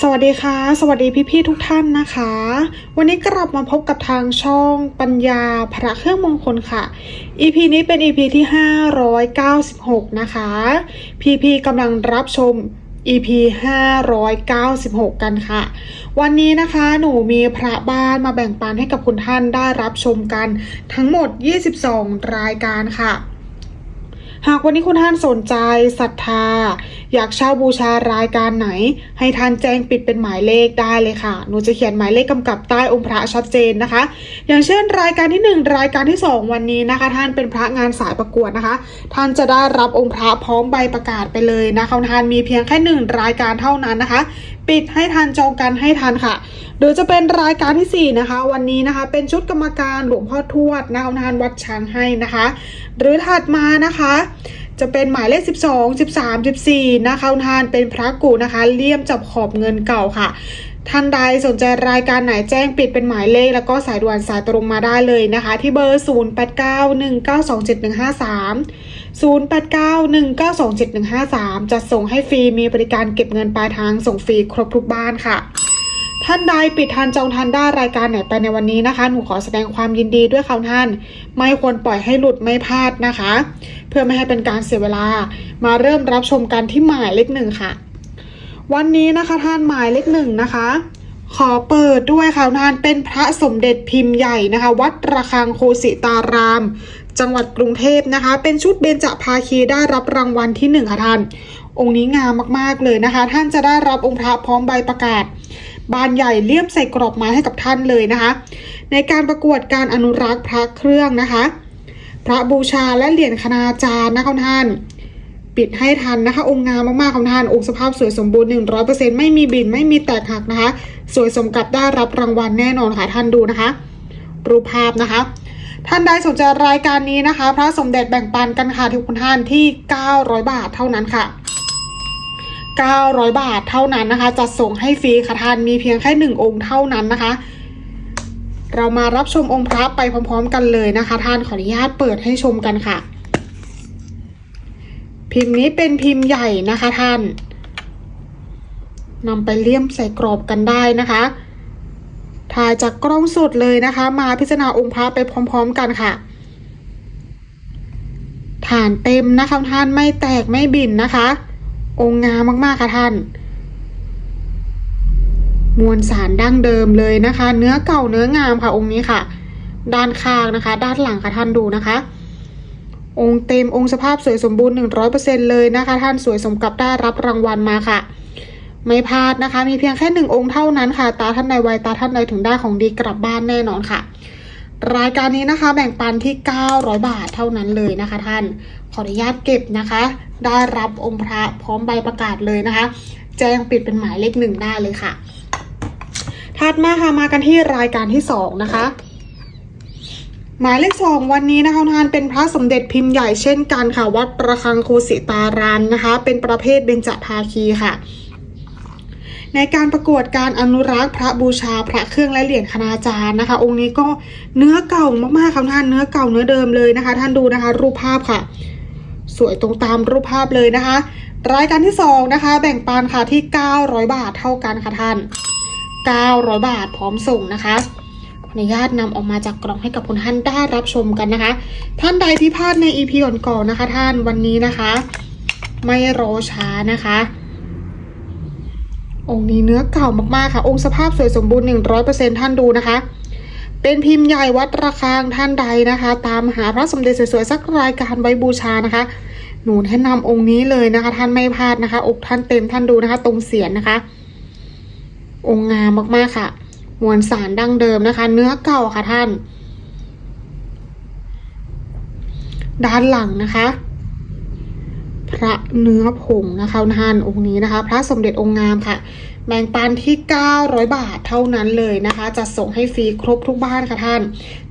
สวัสดีค่ะ สวัสดีพี่ๆทุกท่านนะคะ วันนี้กลับมาพบกับทางช่องปัญญาพระเครื่องมงคลค่ะ EP นี้เป็น EP ที่ 596 นะคะ พี่ๆกำลังรับชม EP 596 กันค่ะ วันนี้นะคะหนูมีพระบ้านมาแบ่งปันให้กับคุณท่านได้รับชมกันทั้งหมด 22 รายการค่ะ หากวันนี้คุณท่านสนใจศรัทธา อยากเช่าบูชารายการไหน ให้ท่านแจ้งปิดเป็นหมายเลขได้เลยค่ะ หนูจะเขียนหมายเลขกำกับใต้องค์พระชัดเจนนะคะ อย่างเช่น รายการที่ 1 รายการที่ 2 วันนี้นะคะ ท่านเป็นพระงานสายประกวดนะคะ ท่านจะได้รับองค์พระพร้อมใบประกาศไปเลยนะคะท่านมีเพียงแค่หนึ่งรายการเท่านั้นนะคะ ปิดให้ทันจองกันให้ทันค่ะหรือจะเป็นรายการทีสี่4 นะคะ วันนี้นะคะ เป็นชุดกรรมการหลวงพ่อทวดนะคะทานวัดช้างให้นะคะ หรือถัดมานะคะ จะเป็นหมายเลข 12 13 14 นะคะทานเป็นพระกูนะคะ เลี่ยมจับขอบเงินเก่าค่ะท่านใดสนใจรายการไหนแจ้งปิดเป็นหมายเลข แล้วก็สายด่วนสายตรงมาได้เลยนะคะ ที่เบอร์ 0891927153 0891927153จะส่งให้ฟรีมีบริการเก็บเงินปลายทางส่งฟรีครบทุกบ้านค่ะ ท่านใดปิดทันจองทันได้รายการไหนไปในวันนี้นะคะ หนูขอแสดงความยินดีด้วยค่ะท่าน ไม่ควรปล่อยให้หลุดไม่พลาดนะคะ เพื่อไม่ให้เป็นการเสียเวลา มาเริ่มรับชมกันที่หมายเลขหนึ่งค่ะ วันนี้นะคะท่านหมายเลขหนึ่งนะคะขอเปิดด้วยค่ะท่านเป็นพระสมเด็จพิมพ์ใหญ่นะคะ วัดระฆังโคสิตาราม จังหวัดกรุงเทพนะคะ เป็นชุดเบญจภาคีได้รับรางวัลที่หนึ่งค่ะท่าน องค์นี้งามมากๆเลยนะคะ ท่านจะได้รับองค์พระพร้อมใบประกาศ บานใหญ่เลี่ยมใส่กรอบไม้ให้กับท่านเลยนะคะ ในการประกวดการอนุรักษ์พระเครื่องนะคะ พระบูชาและเหรียญคณาจารย์นะคะท่านปิดให้ทันนะคะ องค์งามมากๆของท่านองค์สภาพสวยสมบูรณ์ 100%ไม่มีบินไม่มีแตกหักนะคะ สวยสมกับได้รับรางวัลแน่นอนค่ะท่านดูนะคะ รูปภาพนะคะ ท่านใดสนใจรายการนี้นะคะ พระสมเด็จแบ่งปันกันค่ะทุกท่านที่ 900 บาทเท่านั้นค่ะ 900 บาทเท่านั้นนะคะ จัดส่งให้ฟรีค่ะท่านมีเพียงแค่หนึ่งองค์เท่านั้นนะคะ เรามารับชมองค์พระไปพร้อม ๆ กันเลยนะคะ ท่านขออนุญาตเปิดให้ชมกันค่ะ พิมพ์นี้เป็นพิมพ์ใหญ่นะคะท่านนำไปเลี่ยมใส่กรอบกันได้นะคะ ถ่ายจากกล้องสดเลยนะคะ มาพิจารณาองค์พระไปพร้อม ๆ กันค่ะ ฐานเต็มนะคะท่านไม่แตกไม่บินนะคะ องค์งามมากๆค่ะท่าน มวลสารดั้งเดิมเลยนะคะ เนื้อเก่าเนื้องามค่ะ องค์นี้ค่ะ ด้านข้างนะคะ ด้านหลังค่ะท่านดูนะคะ องค์เต็มองค์สภาพสวยสมบูรณ์100%เลยนะคะ ท่านสวยสมกับได้รับรางวัลมาค่ะ ไม่พลาดนะคะ มีเพียงแค่หนึ่งองค์เท่านั้นค่ะ ตาท่านใดไวตาท่านใดถึงได้ของดีกลับบ้านแน่นอนค่ะ รายการนี้นะคะแบ่งปันที่ 900 บาทเท่านั้นเลยนะคะ ท่าน ขออนุญาตเก็บนะคะ ได้รับองค์พระพร้อมใบประกาศเลยนะคะ แจ้งปิดเป็นหมายเลขหนึ่งได้เลยค่ะ ถัดมาค่ะมากันที่รายการที่สองนะคะหมายเลขสองวันนี้นะคะทานเป็นพระสมเด็จพิมพ์ใหญ่เช่นกันค่ะ วัดประคังโคสิตารามนะคะ เป็นประเภทเบญจภาคีค่ะ ในการประกวดการอนุรักษ์พระบูชาพระเครื่องและเหรียญคณาจารย์นะคะ องค์นี้ก็เนื้อเก่ามากๆค่ะท่านเนื้อเก่าเนื้อเดิมเลยนะคะ ท่านดูนะคะ รูปภาพค่ะ สวยตรงตามรูปภาพเลยนะคะ รายการที่สองนะคะ แบ่งปันค่ะที่ 900 บาทเท่ากันค่ะท่าน 900 บาทพร้อมส่งนะคะอนุญาตนำออกมาจากกล่องให้กับคุณท่านได้รับชมกันนะคะ ท่านใดที่พลาดใน EP ก่อนๆนะคะ ท่านวันนี้นะคะ ไม่รอช้านะคะ องค์นี้เนื้อเก่ามากๆค่ะ องค์สภาพสวยสมบูรณ์100%ท่านดูนะคะ เป็นพิมพ์ใหญ่วัดระฆังท่านใดนะคะ ตามหาพระสมเด็จสวยๆสักรายการไว้บูชานะคะ หนูแนะนำองค์นี้เลยนะคะ ท่านไม่พลาดนะคะ อกท่านเต็มท่านดูนะคะ ตรงเสียนนะคะ องค์งามมากๆค่ะมวลสารดั้งเดิมนะคะ เนื้อเก่าค่ะท่าน ด้านหลังนะคะ พระเนื้อผงนะคะท่านองค์นี้นะคะ พระสมเด็จองค์งามค่ะแบ่งปันที่ 900 บาทเท่านั้นเลยนะคะ จะส่งให้ฟรีครบทุกบ้านค่ะท่าน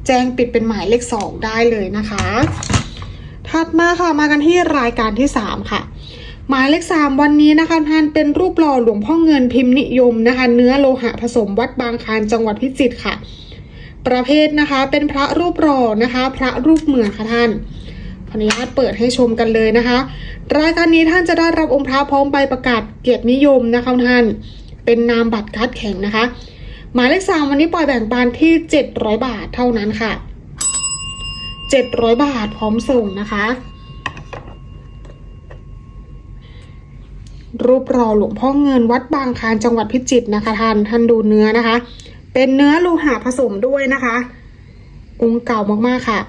แจ้งปิดเป็นหมายเลข 2 ได้เลยนะคะ ถัดมาค่ะมากันที่รายการที่ 3 ค่ะ หมายเลข 3 วันนี้นะคะท่านเป็นรูปหล่อหลวงพ่อเงินพิมพ์นิยมนะคะ เนื้อโลหะผสมวัดบางคานจังหวัดพิจิตรค่ะ ประเภทนะคะเป็นพระรูปหล่อนะคะ พระรูปเหมือนค่ะท่าน ขออนุญาตเปิดให้ชมกันเลยนะคะ รายการนี้ท่านจะได้รับองค์พระพร้อมใบประกาศเกียรตินิยมนะคะท่าน เป็นนามบัตรการ์ดแข็งนะคะ หมายเลขสามวันนี้ปล่อยแบ่งปันที่ 700 บาทเท่านั้นค่ะ 700 บาทพร้อมส่งนะคะ รูปรอหลวงพ่อเงินวัดบางคานจังหวัดพิจิตรนะคะท่านท่านดูเนื้อนะคะ เป็นเนื้อโลหะผสมด้วยนะคะองค์เก่ามากๆค่ะ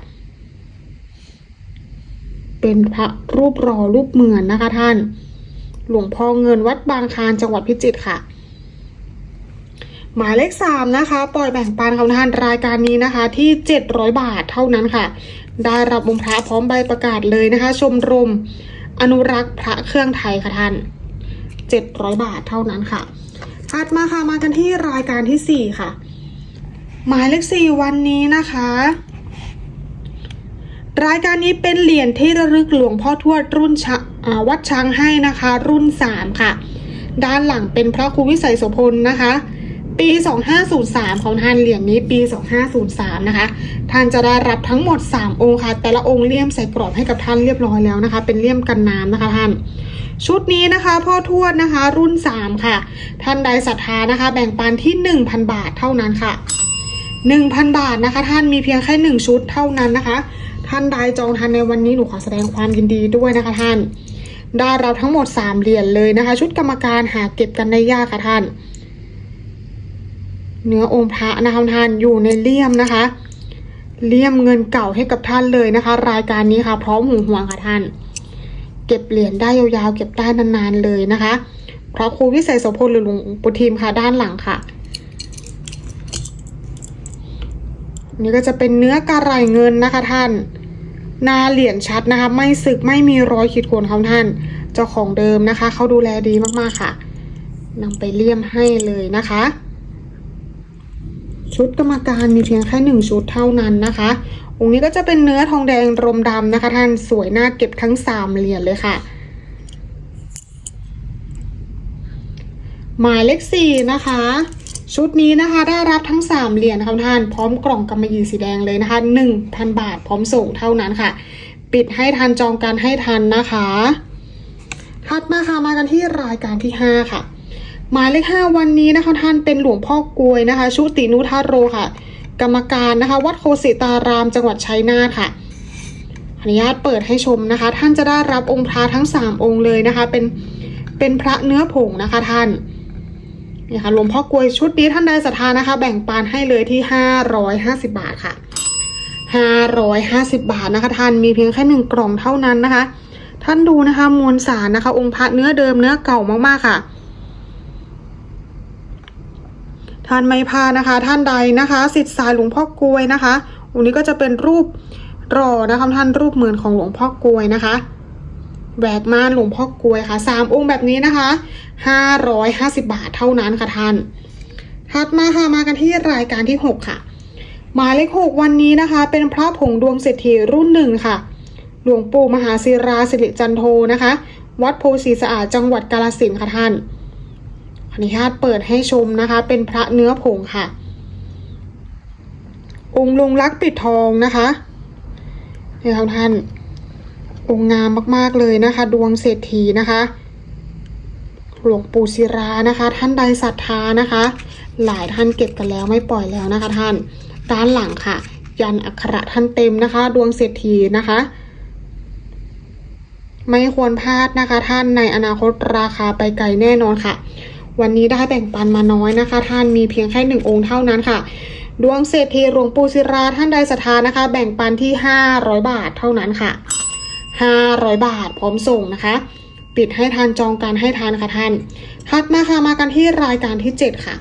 เป็นพระรูปรอรูปเหมือนนะคะท่าน หลวงพ่อเงินวัดบางคลานจังหวัดพิจิตรค่ะ หมายเลขสามนะคะปล่อยแบ่งปันของท่านรายการนี้นะคะ ที่700บาทเท่านั้นค่ะ ได้รับองค์พระพร้อมใบประกาศเลยนะคะ ชมรม อนุรักษ์พระเครื่องไทยค่ะท่าน700บาทเท่านั้นค่ะถัดมาค่ะมากันที่รายการที่4ค่ะ หมายเลขสี่วันนี้นะคะ รายการนี้เป็นเหรียญที่ระลึกหลวงพ่อทวดรุ่นชวัดช้างให้นะคะ รุ่น 3 ค่ะ ด้านหลังเป็นพระครูวิสัยโสพลนะคะ ปี 2503 ของท่านเหรียญนี้ปี 2503 นะคะ ท่านจะได้รับทั้งหมด 3 องค์ค่ะ แต่ละองค์เลี่ยมใส่กรอบให้กับท่านเรียบร้อยแล้วนะคะ เป็นเลี่ยมกันน้ำนะคะท่านชุดนี้นะคะ พ่อทวดนะคะ รุ่น 3 ค่ะ ท่านใดศรัทธานะคะ แบ่งปันที่ 1,000 บาทเท่านั้นค่ะ 1,000 บาทนะคะ ท่านมีเพียงแค่ 1 ชุดเท่านั้นนะคะ ท่านใดจองทันในวันนี้หนูขอแสดงความยินดีด้วยนะคะท่าน ได้รับทั้งหมด3เหรียญเลยนะคะ ชุดกรรมการหาเก็บกันได้ยากค่ะท่าน เนื้อองค์พระนะคะท่านอยู่ในเลี่ยมนะคะ เลี่ยมเงินเก่าให้กับท่านเลยนะคะ รายการนี้ค่ะ พร้อมหูห่วงค่ะท่าน เก็บเหรียญได้ยาวๆ เก็บได้นานๆเลยนะคะพระครูวิเศษโสพลหรือหลวงปู่ทิมค่ะด้านหลังค่ะนี่ก็จะเป็นเนื้อกระไรเงินนะคะท่าน หนาเหรียญชัดนะคะ ไม่สึกไม่มีรอยขีดข่วนของท่าน เจ้าของเดิมนะคะ เขาดูแลดีมากๆค่ะนำไปเลี่ยมให้เลยนะคะ ชุดกรรมการมีเพียงแค่หนึ่งชุดเท่านั้นนะคะ องค์นี้ก็จะเป็นเนื้อทองแดงรมดำนะคะ ท่านสวยน่าเก็บทั้งสามเหรียญเลยค่ะ หมายเลขสี่นะคะ ชุดนี้นะคะได้รับทั้ง 3 เหรียญค่ะท่าน พร้อมกล่องกำมะหยี่สีแดงเลยนะคะ 1,000 บาทพร้อมส่งเท่านั้นค่ะ ปิดให้ทันจองการให้ทันนะคะ ถัดมาค่ะมากันที่รายการที่ 5 ค่ะ หมายเลข 5 วันนี้นะคะท่านเป็นหลวงพ่อกลวยนะคะ ชุตินุทาโรค่ะ กรรมการนะคะ วัดโคสิตารามจังหวัดชัยนาทค่ะออนุญาตเปิดให้ชมนะคะ ท่านจะได้รับองค์พระทั้ง 3 องค์เลยนะคะ เป็นเป็นพระเนื้อผงนะคะท่าน นี่ค่ะหลวงพ่อกลวยชุดนี้ท่านใดศรัทธานะคะ แบ่งปันให้เลยที่ 550 บาทค่ะ 550 บาทนะคะท่านมีเพียงแค่หนึ่งกล่องเท่านั้นนะคะ ท่านดูนะคะ มวลสารนะคะ องค์พระเนื้อเดิมเนื้อเก่ามากๆค่ะท่านไม่พานะคะ ท่านใดนะคะสิทธิ์สายหลวงพ่อกลวยนะคะองค์นี้ก็จะเป็นรูปรอนะคะท่านรูปเหมือนของหลวงพ่อกลวยนะคะ แหวกม่านหลวงพ่อกลวยค่ะสามองค์แบบนี้นะคะห้าร้อยห้าสิบาทเท่านั้นค่ะท่าน ถัดมาค่ะมากันที่รายการที่หกค่ะ หมายเลขหกวันนี้นะคะ เป็นพระผงดวงเศรษฐีรุ่นหนึ่งค่ะ หลวงปู่มหาศิราสิริจันโทนะคะ วัดโพสีสะอาดจังหวัดกาฬสินค่ะท่านขออนุญาตเปิดให้ชมนะคะ เป็นพระเนื้อผงค่ะ องค์ลงรักปิดทองนะคะนี่ครับท่าน องค์งามมากๆเลยนะคะ ดวงเศรษฐีนะคะหลวงปู่ศิรานะคะ ท่านใดศรัทธานะคะ หลายท่านเก็บกันแล้วไม่ปล่อยแล้วนะคะ ท่าน ด้านหลังค่ะ ยันอักขระท่านเต็มนะคะ ดวงเศรษฐีนะคะ ไม่ควรพลาดนะคะ ท่านในอนาคตราคาไปไกลแน่นอนค่ะ วันนี้ได้แบ่งปันมาน้อยนะคะ ท่านมีเพียงแค่หนึ่งองค์เท่านั้นค่ะ ดวงเศรษฐีหลวงปู่ศิราท่านใดศรัทธานะคะ แบ่งปันที่500บาทเท่านั้นค่ะ 500 บาท พร้อมส่งนะคะ ปิดให้ทานจองการให้ทานค่ะท่านถัดมาค่ะมากันที่รายการที่ 7 ค่ะ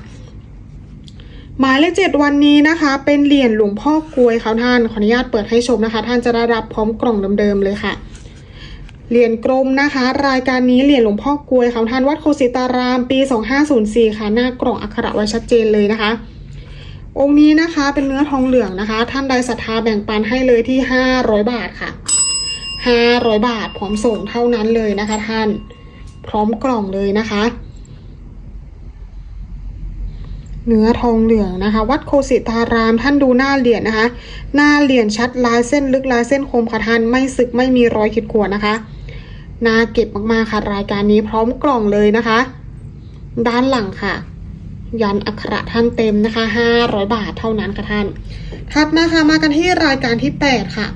หมายเลขเจ็ดวันนี้นะคะ เป็นเหรียญหลวงพ่อกลวยเขาท่านขออนุญาตเปิดให้ชมนะคะ ท่านจะได้รับพร้อมกล่องเดิมๆเลยค่ะเหรียญกรมนะคะ รายการนี้เหรียญหลวงพ่อกลวยเขาท่านวัดโคสิตารามปี 2504 ค่ะหน้ากล่องอักขระไว้ชัดเจนเลยนะคะ องค์นี้นะคะเป็นเนื้อทองเหลืองนะคะ ท่านใดศรัทธาแบ่งปันให้เลยที่ 500 บาทค่ะ 500 บาท พร้อมส่งเท่านั้นเลยนะคะท่าน พร้อมกล่องเลยนะคะ เนื้อทองเหลืองนะคะ วัดโคสิตารามท่านดูหน้าเหรียญนะคะ หน้าเหรียญชัดลายเส้นลึกลายเส้นคมค่ะท่านไม่สึกไม่มีรอยขีดข่วนนะคะน่าเก็บมากๆค่ะรายการนี้พร้อมกล่องเลยนะคะ ด้านหลังค่ะ ยันอักขระท่านเต็มนะคะ 500 บาทเท่านั้นค่ะท่านถัดมาค่ะมากันที่รายการที่ 8 ค่ะ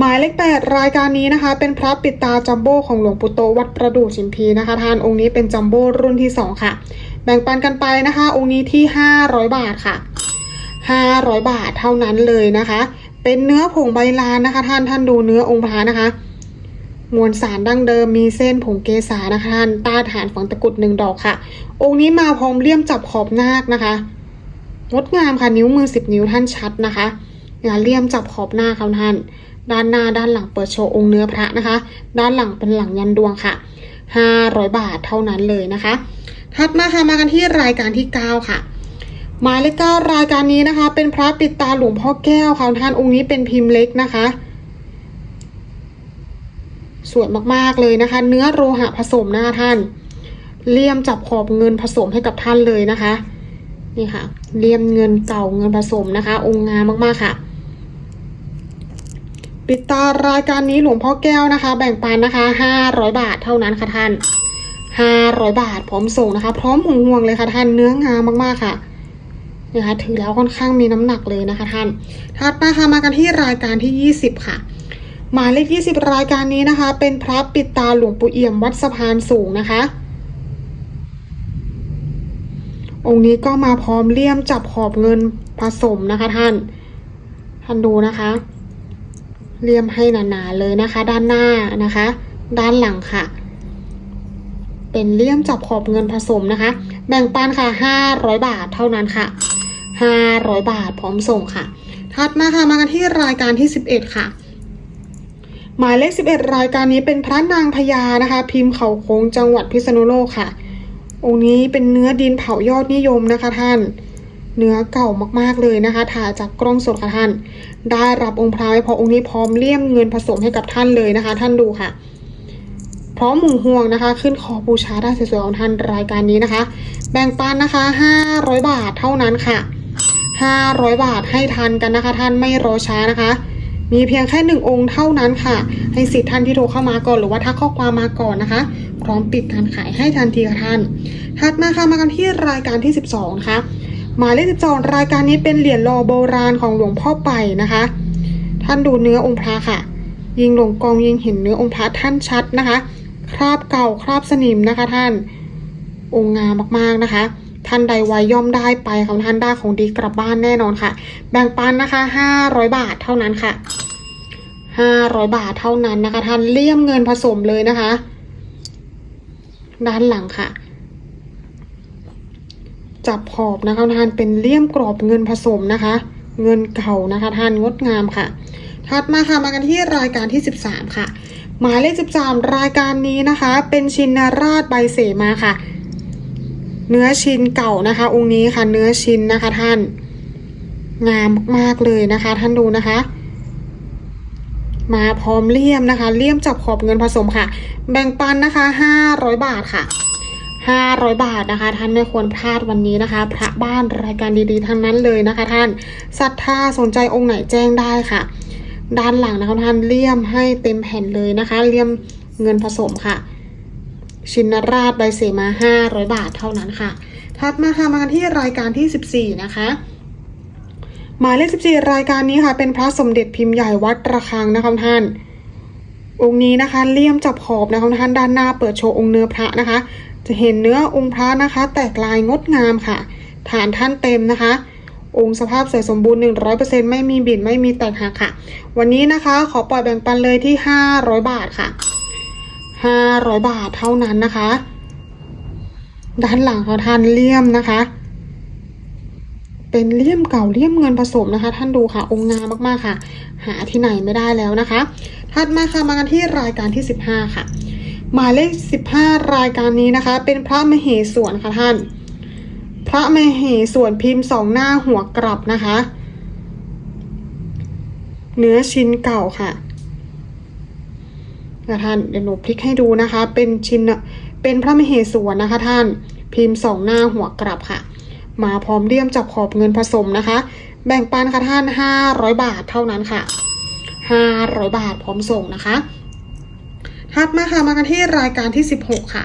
หมายเลข8รายการนี้นะคะ เป็นพระปิดตาจัมโบ้ของหลวงปู่โตวัดประดู่ชิมพีนะคะท่านองค์นี้เป็นจัมโบ้รุ่นที่2ค่ะ แบ่งปันกันไปนะคะ องค์นี้ที่500บาทค่ะ500บาทเท่านั้นเลยนะคะ เป็นเนื้อผงใบลานนะคะ ท่านท่านดูเนื้อองค์พระนะคะ มวลสารดั้งเดิมมีเส้นผงเกสานะคะท่านต้าฐานฝังตะกุดหนึ่งดอกค่ะ องค์นี้มาพร้อมเลี่ยมจับขอบนาคนะคะงดงามค่ะนิ้วมือสิบนิ้วท่านชัดนะคะงานเลี่ยมจับขอบหน้าเขาท่าน ด้านหน้าด้านหลังเปิดโชว์องค์เนื้อพระนะคะ ด้านหลังเป็นหลังยันดวงค่ะ 500 บาทเท่านั้นเลยนะคะ ถัดมาค่ะมากันที่รายการที่ 9 ค่ะหมายเลขเก้ารายการนี้นะคะ เป็นพระปิดตาหลวงพ่อแก้วค่ะท่านองค์นี้เป็นพิมพ์เล็กนะคะ สวยมากๆเลยนะคะ เนื้อโลหะผสมนะคะท่านเลี่ยมจับขอบเงินผสมให้กับท่านเลยนะคะ นี่ค่ะเลี่ยมเงินเก่าเงินผสมนะคะ องค์งามมากๆค่ะ ปิดตารายการนี้หลวงพ่อแก้วนะคะ แบ่งปันนะคะ500บาทเท่านั้นค่ะท่าน500บาทพร้อมส่งนะคะ พร้อมห่วงห่วงๆเลยค่ะท่านเนื้องามมากๆค่ะนะคะถือแล้วค่อนข้างมีน้ำหนักเลยนะคะท่านถัดมาค่ะมากันที่รายการที่ 20 ค่ะ หมายเลข 20 รายการนี้นะคะ เป็นพระปิดตาหลวงปู่เอี่ยมวัดสะพานสูงนะคะ องค์นี้ก็มาพร้อมเลี่ยมจับขอบเงินผสมนะคะท่าน ท่านดูนะคะ เลี่ยมให้หนาๆเลยนะคะ ด้านหน้านะคะ ด้านหลังค่ะ เป็นเลี่ยมจับขอบเงินผสมนะคะ แบ่งปันค่ะ 500 บาทเท่านั้นค่ะ 500 บาทพร้อมส่งค่ะ ถัดมาค่ะมากันที่รายการที่ 11 ค่ะ หมายเลข 11 รายการนี้เป็นพระนางพญานะคะ พิมพ์เขาโค้งจังหวัดพิษณุโลกค่ะองค์นี้เป็นเนื้อดินเผายอดนิยมนะคะท่าน เนื้อเก่ามากๆเลยนะคะ ถ่ายจากกล้องสดค่ะท่าน ได้รับองค์พระไว้เพราะองค์นี้พร้อมเลี่ยมเงินผสมให้กับท่านเลยนะคะ ท่านดูค่ะ พร้อมหมู่ห่วงนะคะ ขึ้นคอบูชาได้สวยๆของท่านรายการนี้นะคะ แบ่งปันนะคะ 500 บาทเท่านั้นค่ะ500 บาทให้ทันกันนะคะ ท่านไม่รอช้านะคะ มีเพียงแค่หนึ่งองค์เท่านั้นค่ะ ให้สิทธิ์ท่านที่โทรเข้ามาก่อนหรือว่าทักข้อความมาก่อนนะคะ พร้อมปิดการขายให้ทันทีค่ะท่านถัดมาค่ะมากันที่รายการที่ 12 นะคะ หมายเลข12รายการนี้เป็นเหรียญรอโบราณของหลวงพ่อไปนะคะ ท่านดูเนื้อองค์พระค่ะ ยิงหลงกองยิงเห็นเนื้อองค์พระท่านชัดนะคะ คราบเก่าคราบสนิมนะคะ ท่านองค์งามมากๆนะคะ ท่านใดไวย่อมได้ไปของท่านได้ของดีกลับบ้านแน่นอนค่ะ แบ่งปันนะคะ500บาทเท่านั้นค่ะ500บาทเท่านั้นนะคะ ท่านเลี่ยมเงินผสมเลยนะคะ ด้านหลังค่ะ จับขอบนะคะท่านเป็นเลี่ยมกรอบเงินผสมนะคะ เงินเก่านะคะท่านงดงามค่ะ ถัดมาค่ะมากันที่รายการที่ 13 ค่ะ หมายเลข 13 รายการนี้นะคะ เป็นชินราชใบเสมาค่ะ เนื้อชินเก่านะคะ องค์นี้ค่ะ เนื้อชินนะคะท่าน งามมากๆเลยนะคะ ท่านดูนะคะมาพร้อมเลี่ยมนะคะ เลี่ยมจับขอบเงินผสมค่ะ แบ่งปันนะคะ 500 บาทค่ะ 500 บาทนะคะ ท่านไม่ควรพลาดวันนี้นะคะ พระบ้านรายการดีๆทั้งนั้นเลยนะคะ ท่านศรัทธาสนใจองค์ไหนแจ้งได้ค่ะ ด้านหลังนะคะท่านเลี่ยมให้เต็มแผ่นเลยนะคะ เลี่ยมเงินผสมค่ะ ชินราชใบเสมา 500 บาทเท่านั้นค่ะถัดมาค่ะมานที่รายการที่ 14 นะคะหมายเลข14 รายการนี้ค่ะ เป็นพระสมเด็จพิมพ์ใหญ่วัดระฆังนะคะท่าน องค์นี้นะคะเลี่ยมจับขอบนะคะท่านด้านหน้าเปิดโชว์องค์เนื้อพระนะคะ จะเห็นเนื้อองค์พระนะคะ แตกลายงดงามค่ะ ฐานท่านเต็มนะคะ องค์สภาพสวยสมบูรณ์ 100%ไม่มีบิดไม่มีแตกหักค่ะ วันนี้นะคะขอปล่อยแบ่งปันเลยที่ 500 บาทค่ะ 500 บาทเท่านั้นนะคะ ด้านหลังของท่านเลี่ยมนะคะ เป็นเลี่ยมเก่าเลี่ยมเงินผสมนะคะ ท่านดูค่ะ องค์งามมากๆค่ะ หาที่ไหนไม่ได้แล้วนะคะ ถัดมาค่ะมากันที่รายการที่ 15 ค่ะ หมายเลข 15 รายการนี้นะคะ เป็นพระมเหสวนค่ะท่าน พระมเหสวนพิมพ์สองหน้าหัวกลับนะคะ เนื้อชิ้นเก่าค่ะนะท่านเดี๋ยวหนูพลิกให้ดูนะคะ เป็นชิ้นเป็นพระมเหสวนนะคะท่าน พิมพ์สองหน้าหัวกลับค่ะ มาพร้อมเลี่ยมจับขอบเงินผสมนะคะ แบ่งปันค่ะท่าน 500 บาทเท่านั้นค่ะ 500 บาทพร้อมส่งนะคะ ถัดมาค่ะมากันที่รายการที่ 16 ค่ะ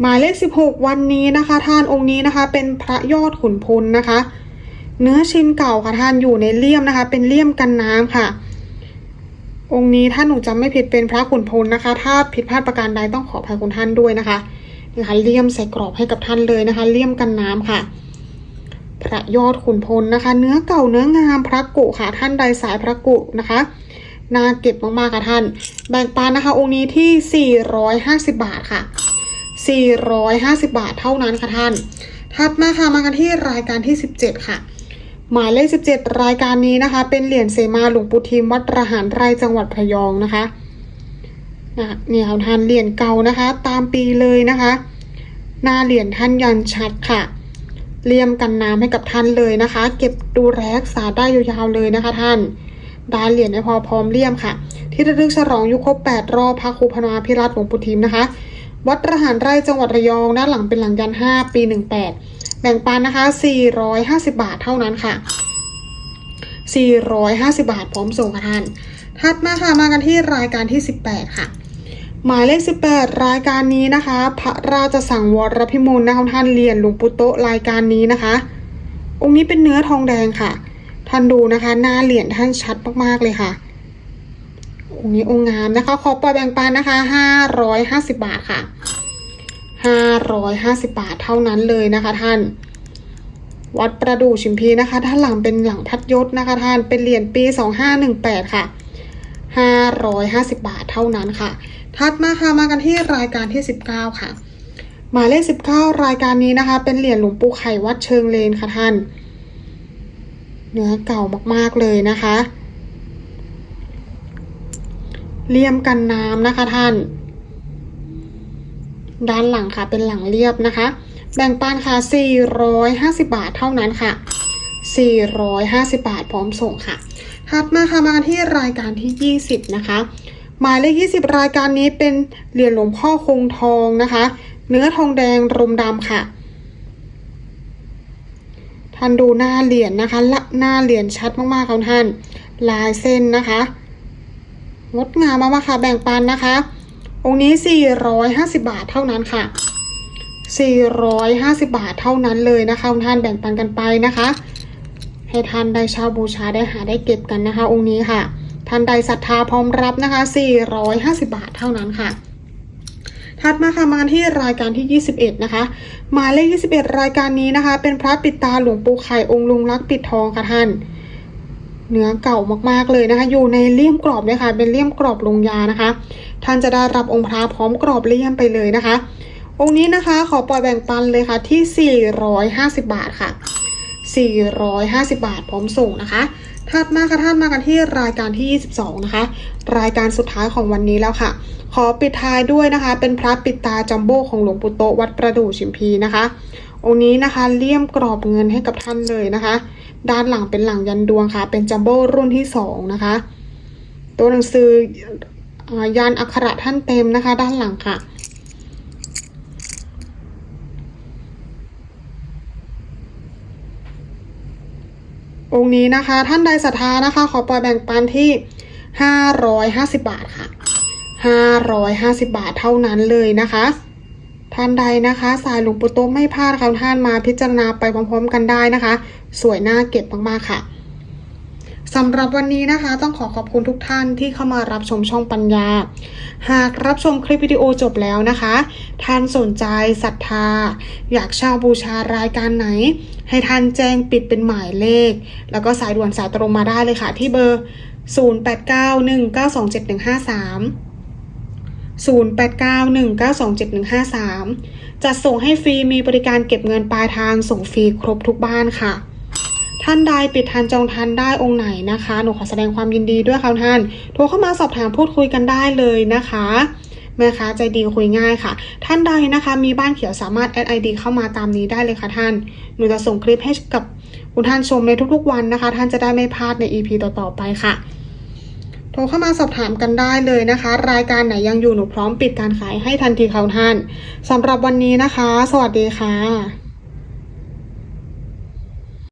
หมายเลข 16 วันนี้นะคะ ท่านองค์นี้นะคะ เป็นพระยอดขุนพลนะคะ เนื้อชิ้นเก่าค่ะท่านอยู่ในเลี่ยมนะคะ เป็นเลี่ยมกันน้ำค่ะ องค์นี้ถ้าหนูจำไม่ผิดเป็นพระขุนพลนะคะ ถ้าผิดพลาดประการใดต้องขออภัยคุณท่านด้วยนะคะนะคะเลี่ยมใส่กรอบให้กับท่านเลยนะคะ เลี่ยมกันน้ำค่ะ พระยอดขุนพลนะคะ เนื้อเก่าเนื้องามพระกุค่ะท่านใดสายพระกุนะคะ น่าเก็บมากๆค่ะท่าน แบ่งปันนะคะ องค์นี้ที่ 450 บาทค่ะ 450 บาทเท่านั้นค่ะท่าน ถัดมาค่ะมากันที่รายการที่ 17 ค่ะ หมายเลข 17 รายการนี้นะคะ เป็นเหรียญเสมาหลวงปู่ทิมวัดระหารไร่จังหวัดระยองนะคะนะเนี่ยค่ะท่านเหรียญเก่านะคะ ตามปีเลยนะคะ หน้าเหรียญท่านยันชัดค่ะเลี่ยมกันน้ำให้กับท่านเลยนะคะ เก็บดูแลรักษาได้ยาวๆเลยนะคะท่าน ดานเหรียญให้พอพร้อมเลี่ยมค่ะ ที่ระลึกฉลองยุคครบ8รอบพระครูพนาพิรัตหลวงปู่ทิมนะคะ วัดระหารไร่จังหวัดระยองด้านหลังเป็นหลังยัน5ปี 18 แบ่งปันนะคะ 450 บาทเท่านั้นค่ะ 450 บาทพร้อมส่งค่ะท่านถัดมาค่ะมากันที่รายการที่ 18 ค่ะ หมายเลข 18 รายการนี้นะคะ พระราชสังวรพิมลนะคะท่านเรียญหลวงปู่โตรายการนี้นะคะ องค์นี้เป็นเนื้อทองแดงค่ะ ท่านดูนะคะ หน้าเหรียญท่านชัดมากๆเลยค่ะ องค์นี้องค์งามนะคะ ขอปล่อยแบ่งปันนะคะ550บาทค่ะ550บาทเท่านั้นเลยนะคะ ท่าน วัดประดู่ชิมพีนะคะด้านหลังเป็นหลังพัดยศนะคะ ท่านเป็นเหรียญปี2518ค่ะ550บาทเท่านั้นค่ะ ถัดมาค่ะมากันที่รายการที่19ค่ะหมายเลข19รายการนี้นะคะ เป็นเหรียญหลวงปู่ไข่วัดเชิงเลนค่ะท่าน เนื้อเก่ามากๆเลยนะคะเลี่ยมกันน้ำนะคะท่าน ด้านหลังค่ะเป็นหลังเรียบนะคะ แบ่งปันค่ะ 450 บาทเท่านั้นค่ะ 450 บาทพร้อมส่งค่ะถัดมาค่ะมาที่รายการที่ 20 นะคะ หมายเลข 20 รายการนี้เป็นเหรียญหลวงพ่อคงทองนะคะ เนื้อทองแดงรมดำค่ะ ท่านดูหน้าเหรียญนะคะละหน้าเหรียญชัดมากๆค่ะท่าน ลายเส้นนะคะงดงามมากๆค่ะ แบ่งปันนะคะ องค์นี้ 450 บาทเท่านั้นค่ะ 450 บาทเท่านั้นเลยนะคะท่านแบ่งปันกันไปนะคะ ให้ท่านได้เช่าบูชาได้หาได้เก็บกันนะคะ องค์นี้ค่ะ ท่านใดศรัทธาพร้อมรับนะคะ 450 บาทเท่านั้นค่ะ ถัดมาค่ะมากันที่รายการที่ 21 นะคะ หมายเลข 21 รายการนี้นะคะ เป็นพระปิดตาหลวงปู่ไข่องค์ลุงลักปิดทองค่ะท่าน เนื้อเก่ามากๆเลยนะคะ อยู่ในเลี่ยมกรอบด้วยค่ะ เป็นเลี่ยมกรอบลงยานะคะ ท่านจะได้รับองค์พระพร้อมกรอบเลี่ยมไปเลยนะคะ องค์นี้นะคะขอปล่อยแบ่งปันเลยค่ะที่ 450 บาทค่ะ 450 บาทพร้อมส่งนะคะ ถัดมาค่ะท่านมากันที่รายการที่ 22 นะคะ รายการสุดท้ายของวันนี้แล้วค่ะ ขอปิดท้ายด้วยนะคะ เป็นพระปิดตาจัมโบ้ของหลวงปู่โตวัดประดู่ชิมพีนะคะ องค์นี้นะคะเลี่ยมกรอบเงินให้กับท่านเลยนะคะ ด้านหลังเป็นหลังยันดวงค่ะ เป็นจัมโบ้รุ่นที่สองนะคะ ตัวหนังสืออ่ายันอักขระท่านเต็มนะคะ ด้านหลังค่ะ องค์นี้นะคะ ท่านใดศรัทธานะคะ ขอปล่อยแบ่งปันที่ 550 บาทค่ะ 550 บาทเท่านั้นเลยนะคะ ท่านใดนะคะ สายหลวงปู่โตไม่พลาดค่ะท่านมาพิจารณาไปพร้อมๆกันได้นะคะ สวยน่าเก็บมากๆค่ะ สำหรับวันนี้นะคะ ต้องขอขอบคุณทุกท่านที่เข้ามารับชมช่องปัญญา หากรับชมคลิปวิดีโอจบแล้วนะคะ ท่านสนใจศรัทธา อยากเช่าบูชารายการไหน ให้ท่านแจ้งปิดเป็นหมายเลข แล้วก็สายด่วนสายตรงมาได้เลยค่ะ ที่เบอร์ 0891927153 0891927153 จัดส่งให้ฟรีมีบริการเก็บเงินปลายทางส่งฟรีครบทุกบ้านค่ะ ท่านใดปิดทันจองทันได้องค์ไหนนะคะ หนูขอแสดงความยินดีด้วยค่ะท่าน โทรเข้ามาสอบถามพูดคุยกันได้เลยนะคะแม่ค้าใจดีคุยง่ายค่ะ ท่านใดนะคะมีบ้านเขียวสามารถแอดไอดีเข้ามาตามนี้ได้เลยค่ะท่าน หนูจะส่งคลิปให้กับคุณท่านชมในทุกๆวันนะคะ ท่านจะได้ไม่พลาดใน EP ต่อๆไปค่ะ โทรเข้ามาสอบถามกันได้เลยนะคะ รายการไหนยังอยู่หนูพร้อมปิดการขายให้ทันทีค่ะท่านสำหรับวันนี้นะคะ สวัสดีค่ะ